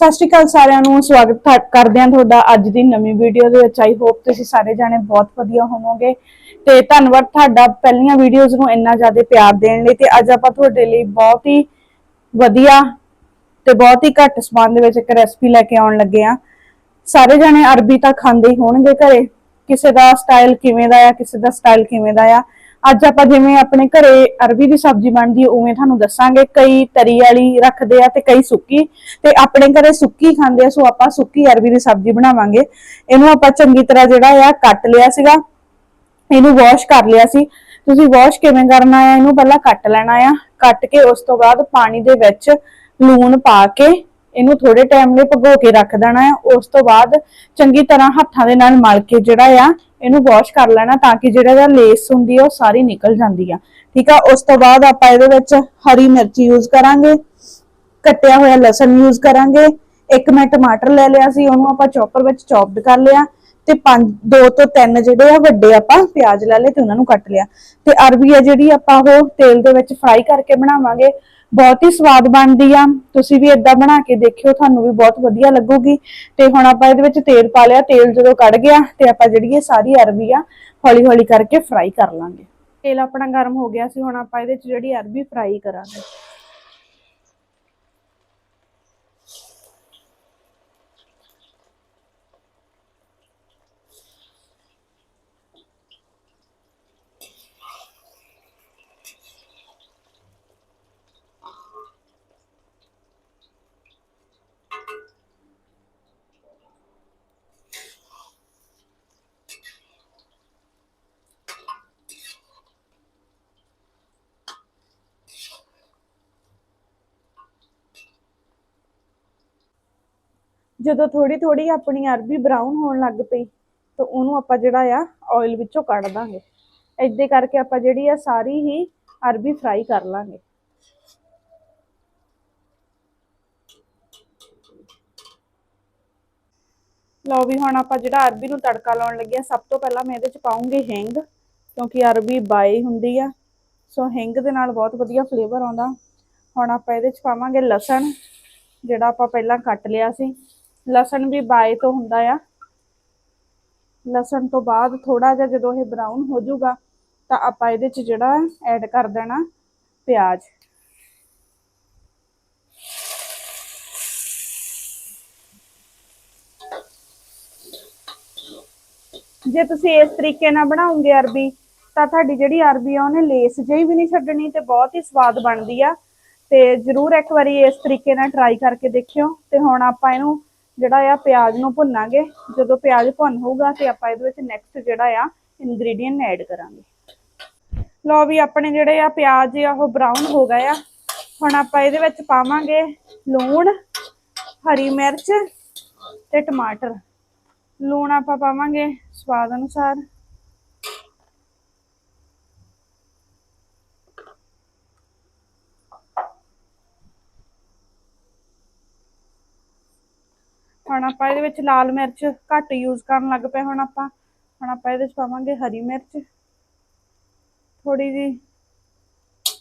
ਸਤਿ ਸ਼੍ਰੀ ਅਕਾਲ ਸਾਰਿਆਂ ਨੂੰ, ਸਵਾਗਤ ਕਰਦੇ ਹਾਂ ਤੁਹਾਡਾ ਅੱਜ ਦੀ ਨਵੀਂ ਵੀਡੀਓ ਦੇ ਵਿੱਚ। ਆਈ ਹੋਪ ਤੁਸੀਂ ਸਾਰੇ ਜਾਣੇ ਬਹੁਤ ਵਧੀਆ ਹੋਵੋਗੇ। ਤੇ ਧੰਨਵਾਦ ਤੁਹਾਡਾ ਪਹਿਲੀਆਂ ਵੀਡੀਓਜ਼ ਨੂੰ ਇੰਨਾ ਜ਼ਿਆਦਾ ਪਿਆਰ ਦੇਣ ਲਈ। ਤੇ ਅੱਜ ਆਪਾਂ ਤੁਹਾਡੇ ਲਈ ਬਹੁਤ ਹੀ ਵਧੀਆ ਤੇ ਬਹੁਤ ਹੀ ਘੱਟ ਸਮਾਨ ਦੇ ਵਿੱਚ ਇੱਕ ਰੈਸਪੀ ਲੈ ਕੇ ਆਉਣ ਲੱਗੇ ਆ ਸਾਰੇ ਜਾਣੇ ਅਰਬੀ ਤਾਂ ਖਾਂਦੇ ਹੀ ਹੋਣਗੇ ਘਰੇ। ਕਿਸੇ ਦਾ ਸਟਾਈਲ ਕਿਵੇਂ ਦਾ ਆ, ਕਿਸੇ ਦਾ ਸਟਾਈਲ ਕਿਵੇਂ ਦਾ ਆ। ਅੱਜ ਆਪਾਂ ਜਿਵੇਂ ਆਪਣੇ ਘਰੇ ਅਰਬੀ ਦੀ ਸਬਜ਼ੀ ਬਣਦੀ ਹੈ, ਉਵੇਂ ਤੁਹਾਨੂੰ ਦੱਸਾਂਗੇ, ਕਈ ਤਰੀ ਵਾਲੀ ਰੱਖਦੇ ਆ ਤੇ ਕਈ ਸੁੱਕੀ। ਤੇ ਆਪਣੇ ਘਰੇ ਸੁੱਕੀ ਖਾਂਦੇ ਆ, ਸੋ ਆਪਾਂ ਸੁੱਕੀ ਅਰਬੀ ਦੀ ਸਬਜ਼ੀ ਬਣਾਵਾਂਗੇ। ਇਹਨੂੰ ਆਪਾਂ ਚੰਗੀ ਤਰ੍ਹਾਂ ਜਿਹੜਾ ਆ ਕੱਟ ਲਿਆ ਸੀਗਾ, ਇਹਨੂੰ ਵਾਸ਼ ਕਰ ਲਿਆ ਸੀ। ਤੁਸੀਂ ਵਾਸ਼ ਕਿਵੇਂ ਕਰਨਾ ਆ, ਇਹਨੂੰ ਪਹਿਲਾਂ ਕੱਟ ਲੈਣਾ ਆ। ਕੱਟ ਕੇ ਉਸ ਤੋਂ ਬਾਅਦ ਪਾਣੀ ਦੇ ਵਿੱਚ ਲੂਣ ਪਾ ਕੇ ਇਹਨੂੰ ਥੋੜੇ ਟਾਈਮ ਲਈ ਭਗੋ ਕੇ ਰੱਖ ਦੇਣਾ ਆ। ਉਸ ਤੋਂ ਬਾਅਦ ਚੰਗੀ ਤਰ੍ਹਾਂ ਹੱਥਾਂ ਦੇ ਨਾਲ ਮਲ ਕੇ ਜਿਹੜਾ ਆ ਇਹਨੂੰ ਵਾਸ਼ ਕਰ ਲੈਣਾ ਤਾਂ ਕਿ ਜਿਹੜਾ ਇਹਦਾ ਲੇਸ ਹੁੰਦੀ ਆ ਉਹ ਸਾਰੀ ਨਿਕਲ ਜਾਂਦੀ ਆ। ਠੀਕ ਆ? ਉਸ ਤੋਂ ਬਾਅਦ ਆਪਾਂ ਇਹਦੇ ਵਿੱਚ ਹਰੀ ਮਿਰਚ ਯੂਜ਼ ਕਰਾਂਗੇ। ਕੱਟਿਆ ਹੋਇਆ ਲਸਣ ਯੂਜ਼ ਕਰਾਂਗੇ। ਇੱਕ ਮੈਂ ਟਮਾਟਰ ਲੈ ਲਿਆ ਸੀ, ਉਹਨੂੰ ਆਪਾਂ ਚੌਪਰ ਵਿੱਚ ਚੌਪਡ ਕਰ ਲਿਆ। ਤੇ ਪੰਜ, ਦੋ ਤੋਂ ਤਿੰਨ ਜਿਹੜੇ ਆ ਵੱਡੇ ਆਪਾਂ ਪਿਆਜ਼ ਲੈ ਲਏ ਤੇ ਉਹਨਾਂ ਨੂੰ ਕੱਟ ਲਿਆ। ਤੇ ਅਰਬੀ ਆ ਜਿਹੜੀ ਆਪਾਂ ਉਹ ਤੇਲ ਦੇ ਵਿੱਚ ਫਰਾਈ ਕਰਕੇ ਬਣਾਵਾਂਗੇ। ਬਹੁਤ ਹੀ ਸਵਾਦ ਬਣਦੀ ਆ। ਤੁਸੀਂ ਵੀ ਇਦਾਂ ਬਣਾ ਕੇ ਦੇਖਿਓ, ਤੁਹਾਨੂੰ ਵੀ ਬਹੁਤ ਵਧੀਆ ਲੱਗੂਗੀ। ਤੇ ਹੁਣ ਆਪਾਂ ਇਹਦੇ ਵਿੱਚ ਤੇਲ ਪਾ ਲਿਆ। ਤੇਲ ਜਦੋਂ ਕੱਢ ਗਿਆ ਤੇ ਆਪਾਂ ਜਿਹੜੀ ਇਹ ਸਾਰੀ ਅਰਬੀ ਆ ਹੌਲੀ ਹੌਲੀ ਕਰਕੇ ਫਰਾਈ ਕਰ ਲਾਂਗੇ। ਤੇਲ ਆਪਣਾ ਗਰਮ ਹੋ ਗਿਆ ਸੀ, ਹੁਣ ਆਪਾਂ ਇਹਦੇ ਵਿੱਚ ਜਿਹੜੀ ਅਰਬੀ ਫਰਾਈ ਕਰਾਂਗੇ। ਜਦੋਂ ਥੋੜੀ ਥੋੜੀ ਆਪਣੀ ਅਰਬੀ ਬਰਾਊਨ ਹੋਣ ਲੱਗ ਪਈ, ਤਾਂ ਉਹਨੂੰ ਆਪਾਂ ਜਿਹੜਾ ਆ ਆਇਲ ਵਿੱਚੋਂ ਕੱਢ ਦਾਂਗੇ। ਏਦਾਂ ਕਰਕੇ ਆਪਾਂ ਜਿਹੜੀ ਆ ਸਾਰੀ ਹੀ ਅਰਬੀ ਫਰਾਈ ਕਰ ਲਾਂਗੇ। ਲਓ ਵੀ ਹੁਣ ਆਪਾਂ ਜਿਹੜਾ ਅਰਬੀ ਨੂੰ ਤੜਕਾ ਲਾਉਣ ਲੱਗੇ ਆ ਸਭ ਤੋਂ ਪਹਿਲਾਂ ਮੈਂ ਇਹਦੇ ਚ ਪਾਉਂਗੀ ਹਿੰਗ, ਕਿਉਂਕਿ ਅਰਬੀ ਬਾਈ ਹੁੰਦੀ ਆ। ਸੋ ਹਿੰਗ ਦੇ ਨਾਲ ਬਹੁਤ ਵਧੀਆ ਫਲੇਵਰ ਆਉਂਦਾ। ਹੁਣ ਆਪਾਂ ਇਹਦੇ ਚ ਪਾਵਾਂਗੇ ਲਸਣ, ਜਿਹੜਾ ਆਪਾਂ ਪਹਿਲਾਂ ਕੱਟ ਲਿਆ ਸੀ। ਲਸਣ ਵੀ ਬਾਏ ਤੋਂ ਹੁੰਦਾ ਆ। ਲਸਣ ਤੋਂ ਬਾਅਦ ਥੋੜਾ ਜਿਹਾ ਜਦੋਂ ਇਹ ਬਰਾਊਨ ਹੋ ਜਾਊਗਾ, ਤਾਂ ਆਪਾਂ ਇਹਦੇ ਚ ਜਿਹੜਾ ਐਡ ਕਰ ਦੇਣਾ ਪਿਆਜ਼। ਜੇ ਤੁਸੀਂ ਇਸ ਤਰੀਕੇ ਨਾਲ ਬਣਾਉਂਗੇ ਅਰਬੀ, ਤਾਂ ਤੁਹਾਡੀ ਜਿਹੜੀ ਅਰਬੀ ਆ, ਉਹਨੇ ਲੇਸ ਜਿਹੀ ਵੀ ਨਹੀਂ ਛੱਡਣੀ ਤੇ ਬਹੁਤ ਹੀ ਸਵਾਦ ਬਣਦੀ ਆ। ਤੇ ਜਰੂਰ ਇੱਕ ਵਾਰੀ ਇਸ ਤਰੀਕੇ ਨਾਲ ਟਰਾਈ ਕਰਕੇ ਦੇਖਿਓ। ਤੇ ਹੁਣ ਆਪਾਂ ਇਹਨੂੰ ਜਿਹੜਾ ਆ ਪਿਆਜ਼ ਨੂੰ ਭੁੰਨਾਂਗੇ। ਜਦੋਂ ਪਿਆਜ਼ ਭੁੰਨ ਹੋਊਗਾ ਤੇ ਆਪਾਂ ਇਹਦੇ ਵਿੱਚ ਨੈਕਸਟ ਜਿਹੜਾ ਆ ਇਨਗਰੀਡੀਅੰਟ ਐਡ ਕਰਾਂਗੇ। ਲਓ ਵੀ ਆਪਣੇ ਜਿਹੜੇ ਆ ਪਿਆਜ਼ ਆ, ਉਹ ਬਰਾਊਨ ਹੋ ਗਏ ਆ। ਹੁਣ ਆਪਾਂ ਇਹਦੇ ਵਿੱਚ ਪਾਵਾਂਗੇ ਲੂਣ, ਹਰੀ ਮਿਰਚ ਤੇ ਟਮਾਟਰ। ਲੂਣ ਆਪਾਂ ਪਾਵਾਂਗੇ ਸਵਾਦ ਅਨੁਸਾਰ। ਹੁਣ ਆਪਾਂ ਇਹਦੇ ਵਿੱਚ ਲਾਲ ਮਿਰਚ ਘੱਟ ਯੂਜ਼ ਕਰਨ ਲੱਗ ਪਏ ਹੁਣ ਆਪਾਂ। ਹੁਣ ਆਪਾਂ ਇਹਦੇ ਵਿੱਚ ਪਾਵਾਂਗੇ ਹਰੀ ਮਿਰਚ। ਥੋੜੀ ਜੀ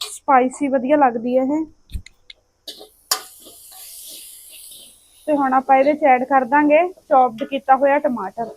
ਸਪਾਈਸੀ ਵਧੀਆ ਲੱਗਦੀ ਹੈ ਇਹ। ਤੇ ਹੁਣ ਆਪਾਂ ਇਹਦੇ ਚ ਐਡ ਕਰ ਦਾਂਗੇ ਚੌਪਡ ਕੀਤਾ ਹੋਇਆ ਟਮਾਟਰ।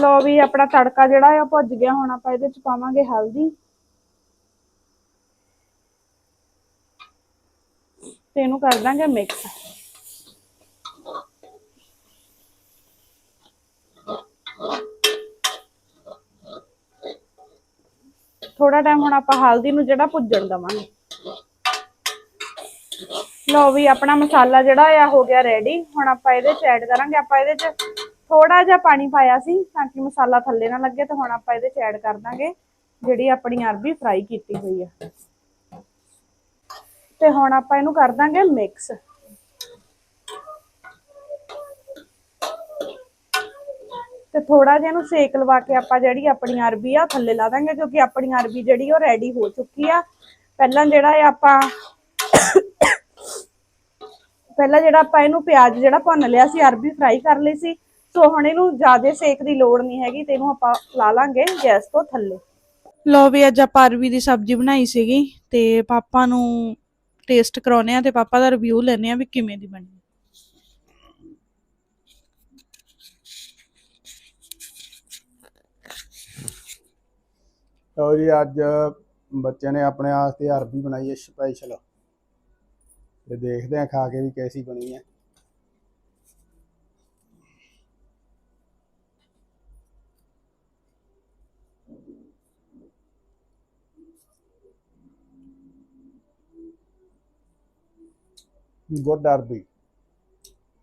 ਲੋ ਵੀ ਆਪਣਾ ਤੜਕਾ ਜਿਹੜਾ ਆ ਭੁੱਜ ਗਿਆ, ਹੁਣ ਆਪਾਂ ਇਹਦੇ ਚ ਪਾਵਾਂਗੇ ਹਲਦੀ। ਤੇ ਇਹਨੂੰ ਕਰ ਦਾਂਗੇ ਮਿਕਸ ਥੋੜਾ ਟਾਈਮ ਹੁਣ ਆਪਾਂ ਹਲਦੀ ਨੂੰ ਜਿਹੜਾ ਭੁੱਜਣ ਦਵਾਂਗੇ। ਲਓ ਵੀ ਆਪਣਾ ਮਸਾਲਾ ਜਿਹੜਾ ਆ, ਹੋ ਗਿਆ ਰੈਡੀ ਹੁਣ ਆਪਾਂ ਇਹਦੇ ਚ ਐਡ ਕਰਾਂਗੇ, ਆਪਾਂ ਇਹਦੇ ਚ ਥੋੜਾ ਜਿਹਾ ਪਾਣੀ ਪਾਇਆ ਸੀ ਤਾਂ ਕਿ ਮਸਾਲਾ ਥੱਲੇ ਨਾ ਲੱਗੇ ਤੇ ਹੁਣ ਆਪਾਂ ਇਹਦੇ ਚ ਐਡ ਕਰ ਦਾਂਗੇ ਜਿਹੜੀ ਆਪਣੀ ਅਰਬੀ ਫਰਾਈ ਕੀਤੀ ਹੋਈ ਆ। ਤੇ ਹੁਣ ਆਪਾਂ ਇਹਨੂੰ ਕਰ ਦਾਂਗੇ ਮਿਕਸ ਤੇ ਥੋੜਾ ਜਿਹਾ ਇਹਨੂੰ ਸੇਕ ਲਵਾ ਕੇ ਆਪਾਂ ਜਿਹੜੀ ਆਪਣੀ ਅਰਬੀ ਆ ਥੱਲੇ ਲਾ ਦਾਂਗੇ ਕਿਉਂਕਿ ਆਪਣੀ ਅਰਬੀ ਜਿਹੜੀ ਉਹ ਰੈਡੀ ਹੋ ਚੁੱਕੀ ਆ। ਪਹਿਲਾਂ ਜਿਹੜਾ ਇਹ ਆਪਾਂ ਪਹਿਲਾਂ ਜਿਹੜਾ ਆਪਾਂ ਇਹਨੂੰ ਪਿਆਜ਼ ਜਿਹੜਾ ਭੁੰਨ ਲਿਆ ਸੀ, ਅਰਬੀ ਫਰਾਈ ਕਰ ਲਈ ਸੀ ਸੋ ਹੁਣ ਇਹਨੂੰ ਜ਼ਿਆਦਾ ਸੇਕ ਦੀ ਲੋੜ ਨਹੀਂ ਹੈਗੀ ਤੇ ਇਹਨੂੰ ਆਪਾਂ ਲਾ ਲਾਂਗੇ ਗੈਸ ਤੋਂ ਥੱਲੇ। ਲੋ ਵੀ ਅੱਜ ਆਪਾਂ ਅਰਬੀ ਦੀ ਸਬਜ਼ੀ ਬਣਾਈ ਸੀਗੀ ਤੇ ਪਾਪਾ ਨੂੰ ਟੇਸਟ ਕਰਾਉਨੇ ਆ ਤੇ ਪਾਪਾ ਦਾ ਰਿਵਿਊ ਲੈਣੇ ਆ ਵੀ ਕਿਵੇਂ ਦੀ ਬਣੀ। ਲਓ ਜੀ ਅੱਜ ਬੱਚੇ ਨੇ ਆਪਣੇ ਵਾਸਤੇ ਅਰਬੀ ਬਣਾਈ ਹੈ ਸਪੈਸ਼ਲ ਤੇ ਦੇਖਦੇ ਆ ਖਾ ਕੇ ਵੀ ਕੈਸੀ ਬਣੀ ਹੈ। ਗੁੱਡ ਅਰਬੀ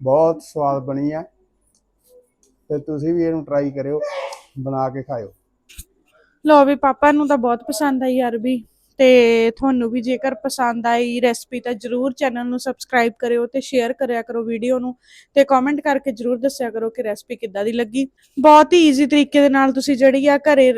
ਬਹੁਤ ਸਵਾਦ ਬਣੀ ਹੈ ਤੇ ਤੁਸੀਂ ਵੀ ਇਹਨੂੰ ਟਰਾਈ ਕਰਿਓ, ਬਣਾ ਕੇ ਖਾਓ ਲੋ ਵੀ, ਪਾਪਾ ਨੂੰ ਤਾਂ ਬਹੁਤ ਪਸੰਦ ਆਈ ਅਰਬੀ ਤੇ ਤੁਹਾਨੂੰ ਵੀ ਜੇਕਰ ਪਸੰਦ ਆਈ ਰੈਸਪੀ ਤਾਂ ਜਰੂਰ ਚੈਨਲ ਨੂੰ ਸਬਸਕ੍ਰਾਈਬ ਕਰਿਓ ਤੇ ਸ਼ੇਅਰ ਕਰਿਆ ਕਰੋ ਵੀਡੀਓ ਨੂੰ ਤੇ ਕਮੈਂਟ ਕਰਕੇ ਜਰੂਰ ਦੱਸਿਆ ਕਰੋ ਕਿ ਰੈਸਪੀ ਕਿੱਦਾਂ ਦੀ ਲੱਗੀ। ਬਹੁਤ ਹੀ ਈਜ਼ੀ ਤਰੀਕੇ ਦੇ ਨਾਲ ਤੁਸੀਂ ਜਿਹੜੀ ਆ ਘਰੇ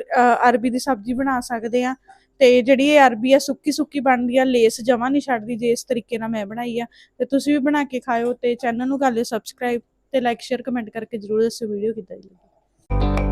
ਅਰਬੀ ਦੀ ਸਬਜ਼ੀ ਬਣਾ ਸਕਦੇ ਆ ਤੇ ਜਿਹੜੀ ਇਹ ਅਰਬੀ ਆ ਸੁੱਕੀ ਸੁੱਕੀ ਬਣਦੀ ਆ, ਲੇਸ ਜਮਾ ਨਹੀਂ ਛੱਡਦੀ ਜੇ ਇਸ ਤਰੀਕੇ ਨਾਲ ਮੈਂ ਬਣਾਈ ਆ ਤੇ ਤੁਸੀਂ ਵੀ ਬਣਾ ਕੇ ਖਾਓ ਤੇ ਚੈਨਲ ਨੂੰ ਕਰ ਲਿਓ ਸਬਸਕ੍ਰਾਈਬ ਤੇ ਲਾਈਕ ਸ਼ੇਅਰ ਕਮੈਂਟ ਕਰਕੇ ਜਰੂਰ ਦੱਸਿਓ ਵੀਡੀਓ ਕਿੱਦਾਂ ਦੀ ਲੱਗੀ।